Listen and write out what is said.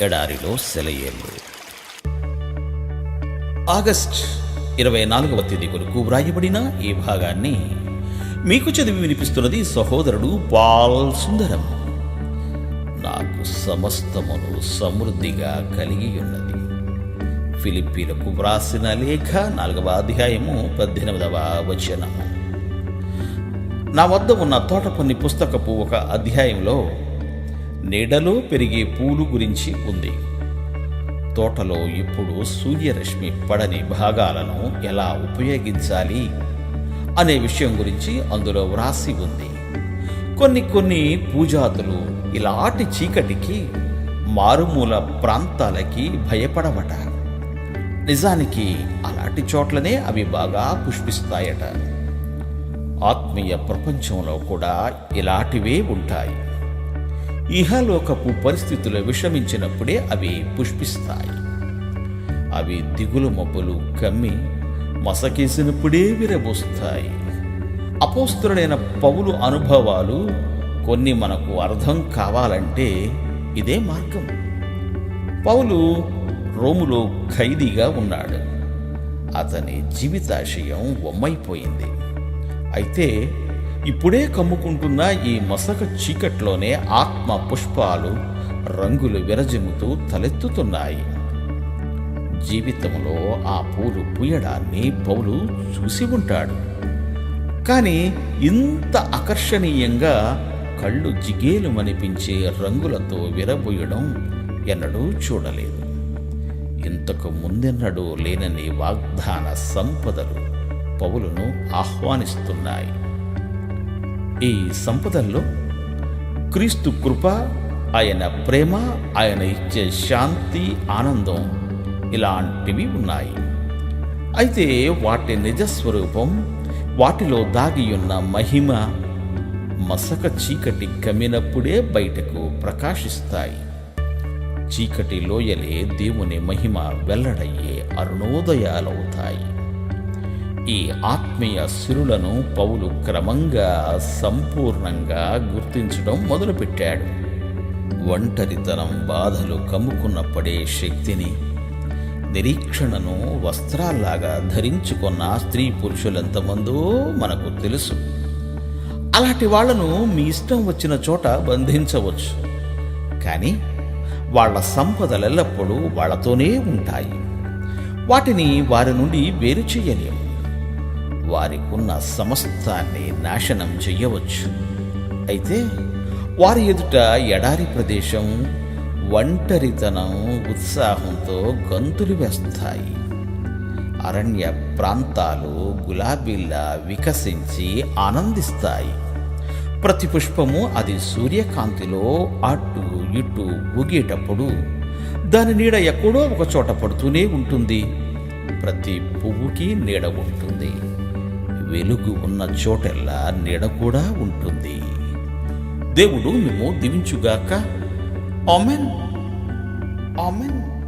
ఎడారిలో సెలయేళ్ళు ఆగస్ట్ ఇరవై నాలుగవ తేదీ కొరకు వ్రాయబడిన ఈ భాగాన్ని మీకు చదివి వినిపిస్తున్నది సహోదరుడు పాల్ సుందరం. నాకు సమస్తమును సమృద్ధిగా కలిగి ఉన్నది. ఫిలిప్పీలకు వ్రాసిన లేఖ నాలుగవ అధ్యాయము పద్దెనిమిదవ వచనము నా వద్ద ఉన్న తోటపన్ని పుస్తకపు ఒక అధ్యాయంలో నీడలో పెరిగే పూలు గురించి ఉంది. తోటలో ఇప్పుడు సూర్యరశ్మి పడని భాగాలను ఎలా ఉపయోగించాలి అనే విషయం గురించి అందులో వ్రాసి ఉంది. కొన్ని కొన్ని పూజాతులు ఇలాంటి చీకటికి మారుమూల ప్రాంతాలకి భయపడవట. నిజానికి అలాంటి చోట్లనే అవి బాగా పుష్పిస్తాయట. ఆత్మీయ ప్రపంచంలో కూడా ఇలాంటివే ఉంటాయి. ఇహలోకపు పరిస్థితులు విషమించినప్పుడే అవి పుష్పిస్తాయి. అవి దిగులు మబ్బులు కమ్మి మసకేసినప్పుడే విరబోస్తాయి. అపోస్తుడైన పౌలు అనుభవాలు కొన్ని మనకు అర్థం కావాలంటే ఇదే మార్గం. పౌలు రోములో ఖైదీగా ఉన్నాడు. అతని జీవితాశయం వమ్మైపోయింది. అయితే ఇప్పుడే కమ్ముకుంటున్న ఈ మసక చీకట్లోనే ఆత్మ పుష్పాలు రంగులు విరజిమ్ముతూ తలెత్తుతున్నాయి. జీవితంలో ఆ పూలు పూయడాన్ని పౌలు చూసి ఉంటాడు. కానీ ఇంత ఆకర్షణీయంగా కళ్ళు జిగేలుమనిపించే రంగులతో విరబోయడం ఎన్నడూ చూడలేదు. ఇంతకు ముందెన్నడూ లేనని వాగ్దాన సంపదలు పౌలును ఆహ్వానిస్తున్నాయి. ఈ సంపదల్లో క్రీస్తు కృప ఆయన ప్రేమ ఆయన ఇచ్చే శాంతి ఆనందం ఇలాంటివి ఉన్నాయి. అయితే వాటి నిజస్వరూపం వాటిలో దాగి ఉన్న మహిమ మసక చీకటి కమ్మినప్పుడే బయటకు ప్రకాశిస్తాయి. చీకటి లోయలే దేవుని మహిమ వెల్లడయ్యే అరుణోదయాలవుతాయి. ఈ ఆత్మీయ సిరులను పౌలు క్రమంగా సంపూర్ణంగా గుర్తించడం మొదలుపెట్టాడు. ఒంటరితనం బాధలు కమ్ముకున్నప్పుడే శక్తిని నిరీక్షణను వస్త్రాల్లాగా ధరించుకున్న స్త్రీ పురుషులెంతమందో మనకు తెలుసు. అలాంటి వాళ్ళను మీ ఇష్టం వచ్చిన చోట బంధించవచ్చు. కానీ వాళ్ళ సంపదలెల్లప్పుడూ వాళ్ళతోనే ఉంటాయి. వాటిని వారి నుండి వేరు చేయలేము. వారికున్న సమస్తాన్ని నాశనం చెయ్యవచ్చు అయితే వారి ఎదుట ఎడారి ప్రదేశం ఒంటరితనం ఉత్సాహంతో గంతులు వేస్తాయి. అరణ్య ప్రాంతాలు గులాబీల్లా వికసించి ఆనందిస్తాయి. ప్రతి పుష్పము అది సూర్యకాంతిలో అటు ఇటు ఊగేటప్పుడు దాని నీడ ఎక్కడో ఒక చోట పడుతూనే ఉంటుంది. ప్రతి పువ్వుకి నీడ ఉంటుంది. వెలుగు ఉన్న చోటెల్లా నీడ కూడా ఉంటుంది. దేవుడు మేము దీవించుగాక. ఆమెన్. ఆమెన్.